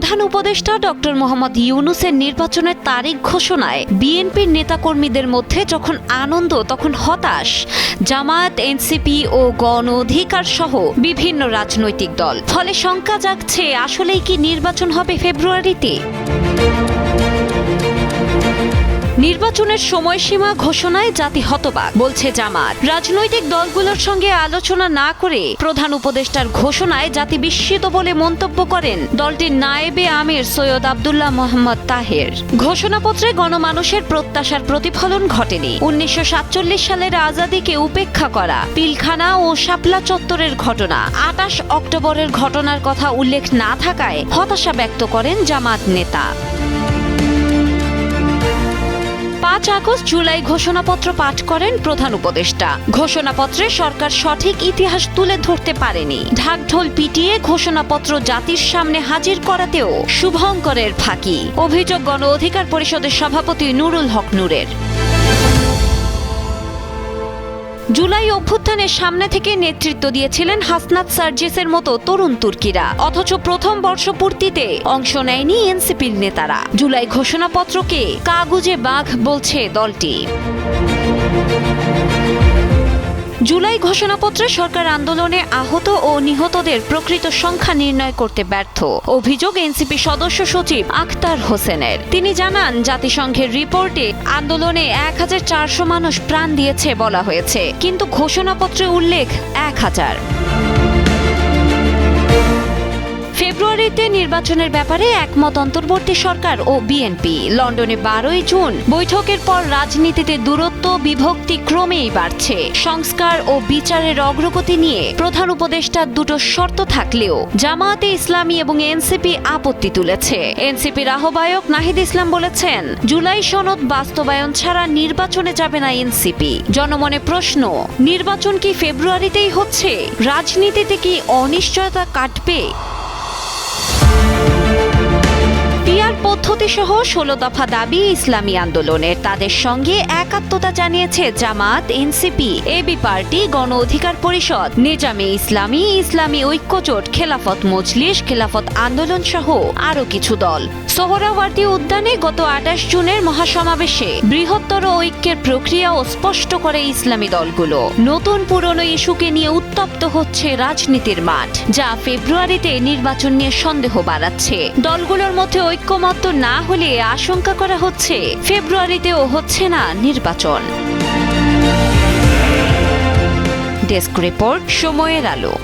প্রধান উপদেষ্টা ডক্টর মোহাম্মদ ইউনুসের নির্বাচনের তারিখ ঘোষণায় বিএনপির নেতাকর্মীদের মধ্যে যখন আনন্দ, তখন হতাশ। জামায়াত, এনসিপি ও গণ অধিকার সহ বিভিন্ন রাজনৈতিক দল। ফলে শঙ্কা জাগছে, আসলেই কি নির্বাচন হবে ফেব্রুয়ারিতে? নির্বাচনের সময়সীমা ঘোষণায় জাতি হতবাক, বলছে জামাত। রাজনৈতিক দলগুলোর সঙ্গে আলোচনা না করে প্রধান উপদেষ্টার ঘোষণায় জাতি বিস্মিত বলে মন্তব্য করেন দলটির নায়েবে আমির সৈয়দ আবদুল্লাহ মোহাম্মদ তাহের। ঘোষণাপত্রে গণমানুষের প্রত্যাশার প্রতিফলন ঘটেনি। উনিশশো সাতচল্লিশ সালের আজাদিকে উপেক্ষা করা, পিলখানা ও শাপলা চত্বরের ঘটনা, আটাশ অক্টোবরের ঘটনার কথা উল্লেখ না থাকায় হতাশা ব্যক্ত করেন জামাত নেতা। পাঁচ আগস্ট জুলাই ঘোষণাপত্র পাঠ করেন প্রধান উপদেষ্টা। ঘোষণাপত্রে সরকার সঠিক ইতিহাস তুলে ধরতে পারেনি। ঢাকঢোল পিটিয়ে ঘোষণাপত্র জাতির সামনে হাজির করাতেও শুভঙ্করের ফাঁকি। অভিযোগ গণ অধিকার পরিষদের সভাপতি নুরুল হক নূরের। জুলাই অভ্যুত্থানের সামনে থেকে নেতৃত্ব দিয়েছিলেন হাসনাত সার্জিসের মতো তরুণ তুর্কিরা। অথচ প্রথম বর্ষপূর্তিতে অংশ নেয়নি এনসিপির নেতারা। জুলাই ঘোষণাপত্রকে কাগুজে বাঘ বলছে দলটি। জুলাই ঘোষণাপত্রে সরকার আন্দোলনে আহত ও নিহতদের প্রকৃত সংখ্যা নির্ণয় করতে ব্যর্থ। অভিযোগ এনসিপি সদস্য সচিব আখতার হোসেনের। তিনি জানান, জাতিসংঘের রিপোর্টে আন্দোলনে এক হাজার চারশো মানুষ প্রাণ দিয়েছে বলা হয়েছে, কিন্তু ঘোষণাপত্রে উল্লেখ এক হাজার। ফেব্রুয়ারিতে নির্বাচনের ব্যাপারে একমত অন্তর্বর্তী সরকার ও বিএনপি। লন্ডনে বারোই জুন বৈঠকের পর রাজনীতিতে দূরত্ব, বিভক্তি ক্রমেই বাড়ছে। সংস্কার ও বিচারের অগ্রগতি নিয়ে প্রধান উপদেষ্টার দুটো শর্ত থাকলেও জামায়াতে ইসলামী এবং এনসিপি আপত্তি তুলেছে। এনসিপির আহ্বায়ক নাহিদ ইসলাম বলেছেন, জুলাই সনদ বাস্তবায়ন ছাড়া নির্বাচনে যাবে না এনসিপি। জনমনে প্রশ্ন, নির্বাচন কি ফেব্রুয়ারিতেই হচ্ছে? রাজনীতিতে কি অনিশ্চয়তা কাটবে? পদ্ধতি সহ ষোলো দফা দাবি ইসলামী আন্দোলনের। তাদের সঙ্গে একাত্মতা জানিয়েছে জামাত, এনসিপি এবি পার্টি, গণ অধিকার পরিষদ, নিজামে ইসলামী ইসলামী ঐক্যজোট, খেলাফত মজলিস, খেলাফত আন্দোলন সহ আরও কিছু দল। সোহরাওয়ার্দী উদ্যানে গত আঠাশ জুনের মহাসমাবেশে বৃহত্তর ঐক্যের প্রক্রিয়া ও স্পষ্ট করে ইসলামী দলগুলো। নতুন পুরনো ইস্যুকে নিয়ে উত্তপ্ত হচ্ছে রাজনীতির মাঠ, যা ফেব্রুয়ারিতে নির্বাচন নিয়ে সন্দেহ বাড়াচ্ছে। দলগুলোর মধ্যে ঐক্যমত্য না হলে আশঙ্কা করা হচ্ছে ফেব্রুয়ারিতেও হচ্ছে না নির্বাচন। ডেস্ক রিপোর্ট সময়ের আলো।